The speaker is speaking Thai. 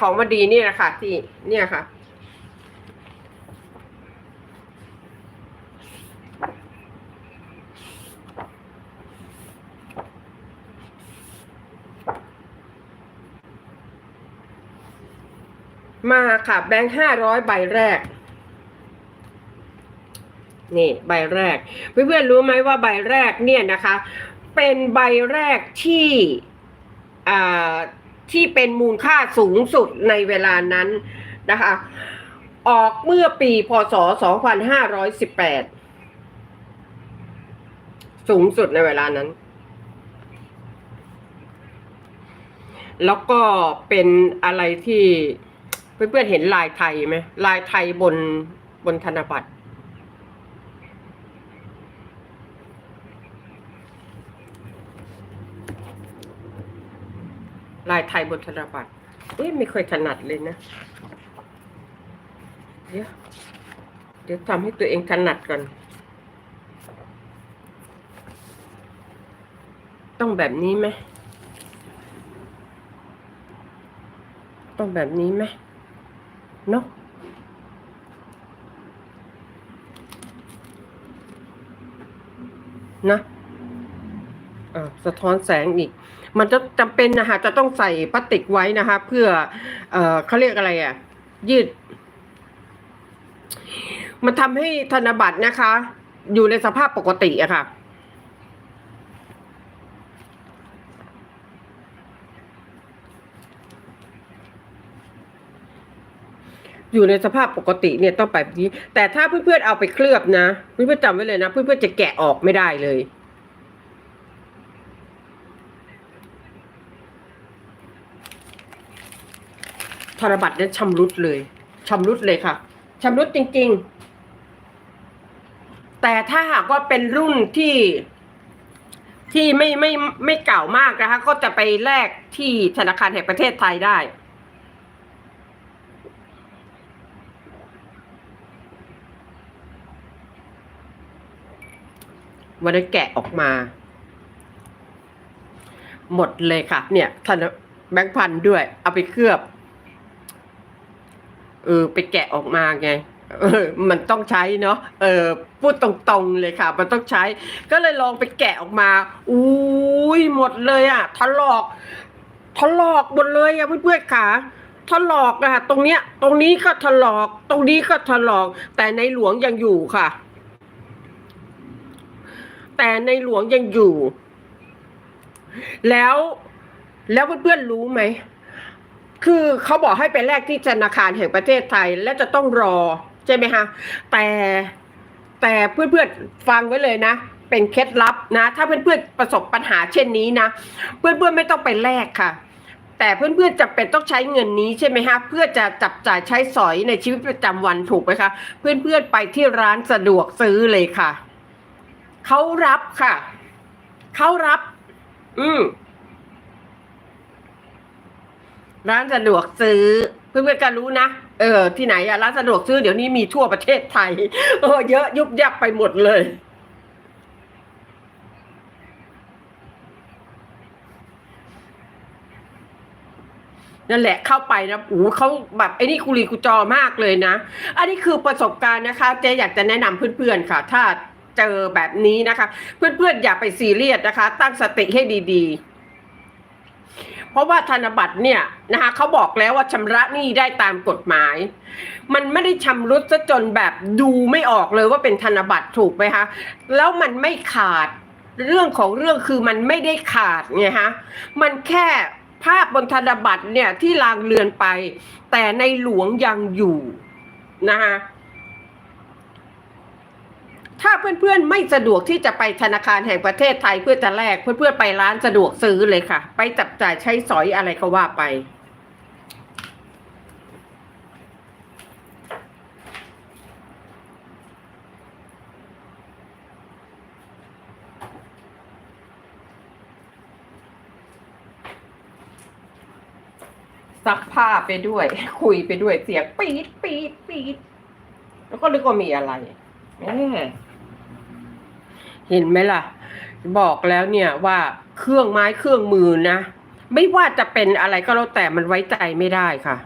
ของมาดีนี่แหละค่ะที่เนี่ยค่ะ มาค่ะ แบงค์ห้าร้อยใบแรก นี่ใบแรก เพื่อนๆรู้ไหมว่าใบแรกเนี่ยนะคะ เป็นใบแรกที่อ่า ที่เป็นมูลค่าสูงสุดในเวลานั้นนะคะ ออกเมื่อปีพศ 2518 สูงสุดในเวลานั้น แล้วก็เป็นอะไรที่เพื่อนๆเห็นลายไทยไหมลายไทยบนบนธนบัตร ลายไทยบนธนบัตรเอ้ยไม่ค่อยถนัดเลยนะ เดี๋ยว เดี๋ยวทำให้ตัวเองถนัดก่อน ต้องแบบนี้ไหม ต้องแบบนี้ไหมเนาะนะ สะท้อนแสงอีก มันจะจำเป็นนะคะจะต้องใส่พลาสติกไว้นะคะ เพื่อ เอ่อเขาเรียกอะไรอะ ยืด มันทำให้ธนบัตรนะคะ อยู่ในสภาพปกติอะค่ะอยู่ในสภาพปกติเนี่ยต้องไปแบบนี้ แต่ถ้าเพื่อนๆเอาไปเคลือบนะ เพื่อนๆจำไว้เลยนะ เพื่อนๆจะแกะออกไม่ได้เลย ธนบัตรเนี่ยชำรุดเลยชำรุดเลยค่ะชำรุดจริง ๆ แต่ถ้าหากว่าเป็นรุ่นที่ที่ไม่ไม่ไม่เก่ามากนะคะ ก็จะไปแลกที่ธนาคารแห่งประเทศไทยได้ วันนี้แกะออกมา หมดเลยค่ะ เนี่ยธนแบงค์พันด้วย เอาไปเคลือบ เออไปแกะออกมาไงเออมันต้องใช้เนาะเออพูดตรงๆเลยค่ะ มันต้องใช้ ก็เลยลองไปแกะออกมาอุ้ยหมดเลยอะถลอกถลอกหมดเลยอะเพื่อนๆค่ะถลอกอะตรงเนี้ย ตรงนี้ก็ถลอก ตรงนี้ก็ถลอก แต่ในหลวงยังอยู่ค่ะ แต่ในหลวงยังอยู่ แล้วแล้วเพื่อนๆรู้ไหม คือเขาบอกให้ไปแลกที่ธนาคารแห่งประเทศไทยและจะต้องรอใช่ไหมคะแต่แต่เพื่อนๆฟังไว้เลยนะ เป็นเคล็ดลับนะ ถ้าเพื่อนๆประสบปัญหาเช่นนี้นะ เพื่อนๆไม่ต้องไปแลกค่ะ แต่เพื่อนๆจะเป็นต้องใช้เงินนี้ใช่ไหมคะเพื่อจะจับจ่ายใช้สอยในชีวิตประจำวันถูกไหมคะเพื่อนๆไปที่ร้านสะดวกซื้อเลยค่ะเขารับค่ะเขารับ อืม ร้านสะดวกซื้อ เพื่อนๆก็รู้นะ เออ ที่ไหนอะร้านสะดวกซื้อเดี๋ยวนี้มีทั่วประเทศไทยเออเยอะยุบยับไปหมดเลย นั่นแหละเข้าไปนะโอ้เขาแบบไอ้นี่กุลีกุจอมากเลยนะ อันนี้คือประสบการณ์นะคะ เจ๊อยากจะแนะนำเพื่อนๆค่ะ ถ้าเจอแบบนี้นะคะ เพื่อนๆอย่าไปซีเรียสนะคะ ตั้งสติให้ดี ๆ เพราะว่าธนบัตรเนี่ยนะคะเขาบอกแล้วว่าชำระหนี้ได้ตามกฎหมาย มันไม่ได้ชำรุดซะจนแบบดูไม่ออกเลยว่าเป็นธนบัตรถูกไหมคะแล้วมันไม่ขาดเรื่องของเรื่องคือมันไม่ได้ขาดไงฮะมันแค่ภาพบนธนบัตรเนี่ยที่ลางเลือนไป แต่ในหลวงยังอยู่นะคะ ถ้าเพื่อนๆไม่สะดวกที่จะไปธนาคารแห่งประเทศไทยเพื่อจะแลกเพื่อนๆไปร้านสะดวกซื้อเลยค่ะ ไปจับจ่ายใช้สอยอะไรก็ว่าไป ซักผ้าไปด้วย คุยไปด้วยเสียงปี๊ดปี๊ดปี๊ดแล้วก็นึกว่ามีอะไรแหม เห็นไหมล่ะ บอกแล้วเนี่ยว่าเครื่องไม้เครื่องมือนะ ไม่ว่าจะเป็นอะไรก็แล้วแต่มันไว้ใจไม่ได้ค่ะ